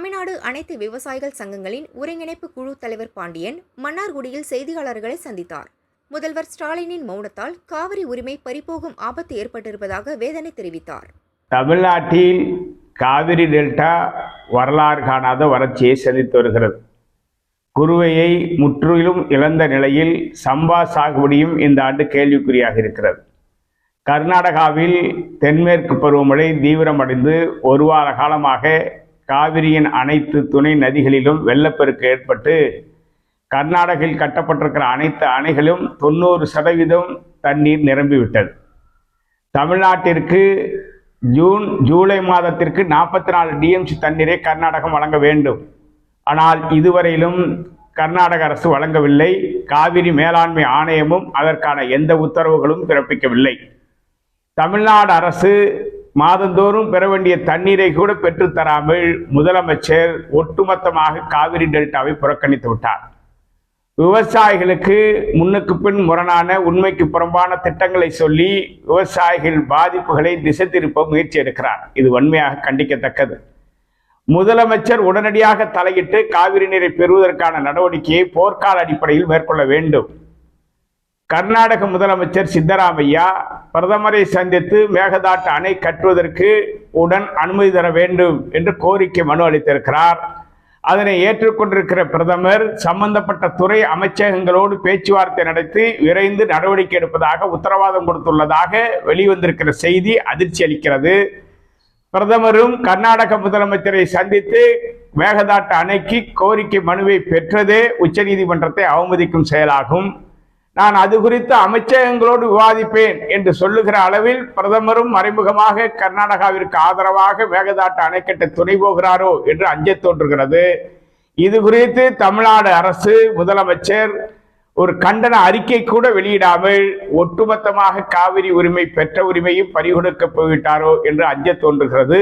தமிழ்நாடு அனைத்து விவசாயிகள் சங்கங்களின் ஒருங்கிணைப்பு குழு தலைவர் பாண்டியன் மன்னார்குடியில் செய்தியாளர்களை சந்தித்தார். முதல்வர் ஸ்டாலினின் மௌனத்தால் காவிரி உரிமை பறிபோகும் ஆபத்து ஏற்பட்டிருப்பதாக வேதனை தெரிவித்தார். தமிழ்நாட்டில் காவிரி டெல்டா வரலாறு காணாத வறட்சியை சந்தித்து வருகிறது. குருவையை முற்றிலும் இழந்த நிலையில் சம்பா சாகுபடியும் இந்த ஆண்டு கேள்விக்குறியாக இருக்கிறது. கர்நாடகாவில் தென்மேற்கு பருவமழை தீவிரமடைந்து ஒரு வார காலமாக காவிரியின் அனைத்து துணை நதிகளிலும் வெள்ளப்பெருக்கு ஏற்பட்டு கர்நாடகில் கட்டப்பட்டிருக்கிற அனைத்து அணைகளும் தொண்ணூறு சதவீதம் தண்ணீர் நிரம்பிவிட்டது. தமிழ்நாட்டிற்கு ஜூன் ஜூலை மாதத்திற்கு நாற்பத்தி நாலு டிஎம்சி தண்ணீரை கர்நாடகம் வழங்க வேண்டும். ஆனால் இதுவரையிலும் கர்நாடக அரசு வழங்கவில்லை. காவிரி மேலாண்மை ஆணையமும் அதற்கான எந்த உத்தரவுகளும் பிறப்பிக்கவில்லை. தமிழ்நாடு அரசு மாதந்தோறும் பெற வேண்டிய தண்ணீரை கூட பெற்றுத்தராமல் முதலமைச்சர் ஒட்டுமொத்தமாக காவிரி டெல்டாவை புறக்கணித்து விட்டார். விவசாயிகளுக்கு முன்னுக்கு பின் முரணான உண்மைக்கு புறம்பான திட்டங்களை சொல்லி விவசாயிகள் பாதிப்புகளை திசை திருப்ப முயற்சி எடுக்கிறார். இது வன்மையாக கண்டிக்கத்தக்கது. முதலமைச்சர் உடனடியாக தலையிட்டு காவிரி நீரை பெறுவதற்கான நடவடிக்கையை போர்க்கால அடிப்படையில் மேற்கொள்ள வேண்டும். கர்நாடக முதலமைச்சர் சித்தராமையா பிரதமரை சந்தித்து மேகதாட்டு அணை கட்டுவதற்கு உடன் அனுமதி தர வேண்டும் என்று கோரிக்கை மனு அளித்திருக்கிறார். அதனை ஏற்றுக்கொண்டிருக்கிற பிரதமர் சம்பந்தப்பட்ட துறை அமைச்சகங்களோடு பேச்சுவார்த்தை நடத்தி விரைந்து நடவடிக்கை எடுப்பதாக உத்தரவாதம் கொடுத்துள்ளதாக வெளிவந்திருக்கிற செய்தி அதிர்ச்சி அளிக்கிறது. பிரதமரும் கர்நாடக முதலமைச்சரை சந்தித்து மேகதாட்டு அணைக்கு கோரிக்கை மனுவை பெற்றதே உச்சநீதிமன்றத்தை அவமதிக்கும் செயலாகும். நான் அது குறித்து அமைச்சகங்களோடு விவாதிப்பேன் என்று சொல்லுகிற அளவில் பிரதமரும் மறைமுகமாக கர்நாடகாவிற்கு ஆதரவாக மேகதாட்டு அணைக்கட்ட துணை போகிறாரோ என்று அஞ்ச தோன்றுகிறது. இது குறித்து தமிழ்நாடு அரசு முதலமைச்சர் ஒரு கண்டன அறிக்கை கூட வெளியிடாமல் ஒட்டுமொத்தமாக காவிரி உரிமை பெற்ற உரிமையும் பறிகொடுக்க போய்விட்டாரோ என்று அஞ்ச தோன்றுகிறது.